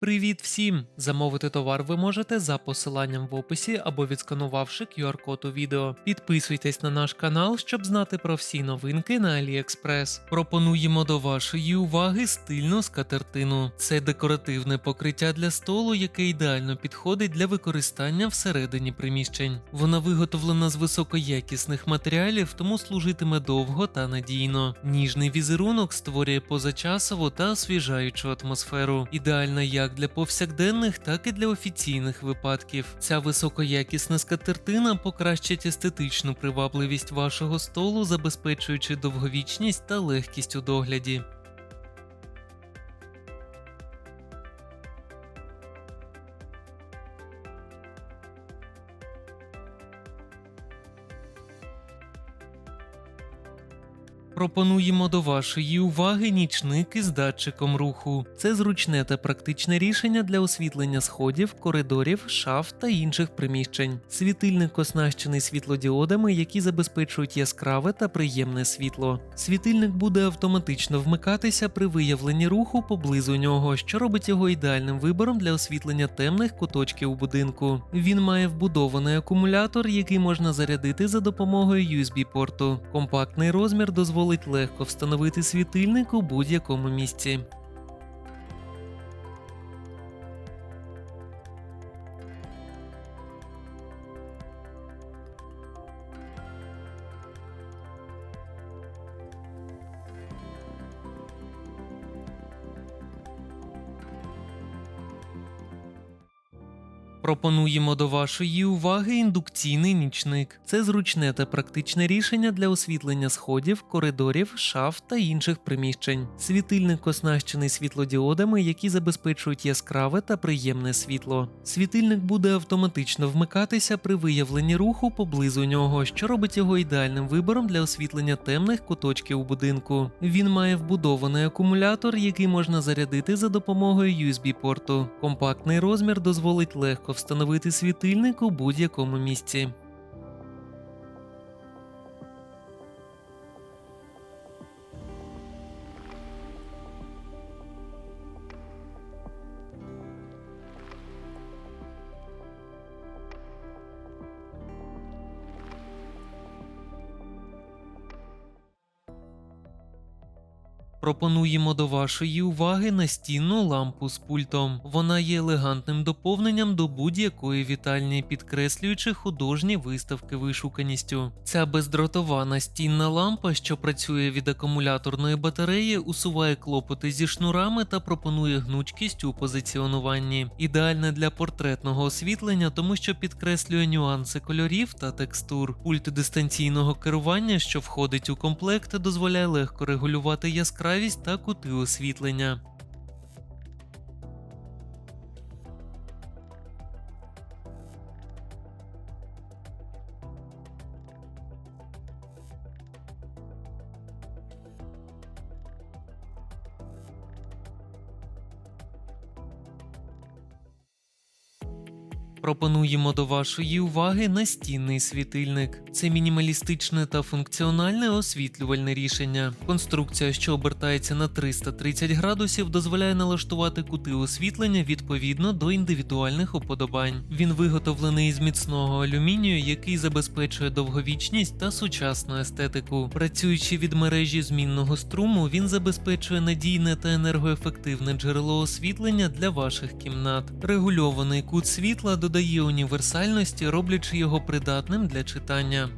Привіт всім! Замовити товар ви можете за посиланням в описі або відсканувавши QR-код у відео. Підписуйтесь на наш канал, щоб знати про всі новинки на AliExpress. Пропонуємо до вашої уваги стильну скатертину. Це декоративне покриття для столу, яке ідеально підходить для використання всередині приміщень. Вона виготовлена з високоякісних матеріалів, тому служитиме довго та надійно. Ніжний візерунок створює позачасову та освіжаючу атмосферу. Ідеальна як для повсякденних, так і для офіційних випадків. Ця високоякісна скатертина покращить естетичну привабливість вашого столу, забезпечуючи довговічність та легкість у догляді. Пропонуємо до вашої уваги нічник із датчиком руху. Це зручне та практичне рішення для освітлення сходів, коридорів, шаф та інших приміщень. Світильник оснащений світлодіодами, які забезпечують яскраве та приємне світло. Світильник буде автоматично вмикатися при виявленні руху поблизу нього, що робить його ідеальним вибором для освітлення темних куточків у будинку. Він має вбудований акумулятор, який можна зарядити за допомогою USB-порту. Компактний розмір дозволить легко встановити світильник у будь-якому місці. Пропонуємо до вашої уваги індукційний нічник. Це зручне та практичне рішення для освітлення сходів, коридорів, шаф та інших приміщень. Світильник оснащений світлодіодами, які забезпечують яскраве та приємне світло. Світильник буде автоматично вмикатися при виявленні руху поблизу нього, що робить його ідеальним вибором для освітлення темних куточків будинку. Він має вбудований акумулятор, який можна зарядити за допомогою USB-порту. Компактний розмір дозволить легко встановити світильник у будь-якому місці. Пропонуємо до вашої уваги настінну лампу з пультом. Вона є елегантним доповненням до будь-якої вітальні, підкреслюючи художні виставки вишуканістю. Ця бездротова настінна лампа, що працює від акумуляторної батареї, усуває клопоти зі шнурами та пропонує гнучкість у позиціонуванні. Ідеальна для портретного освітлення, тому що підкреслює нюанси кольорів та текстур. Пульт дистанційного керування, що входить у комплект, дозволяє легко регулювати яскравість та кути освітлення. Пропонуємо до вашої уваги настінний світильник. Це мінімалістичне та функціональне освітлювальне рішення. Конструкція, що обертається на 330 градусів, дозволяє налаштувати кути освітлення відповідно до індивідуальних уподобань. Він виготовлений із міцного алюмінію, який забезпечує довговічність та сучасну естетику. Працюючи від мережі змінного струму, він забезпечує надійне та енергоефективне джерело освітлення для ваших кімнат. Регульований кут світла додає універсальності, роблячи його придатним для читання.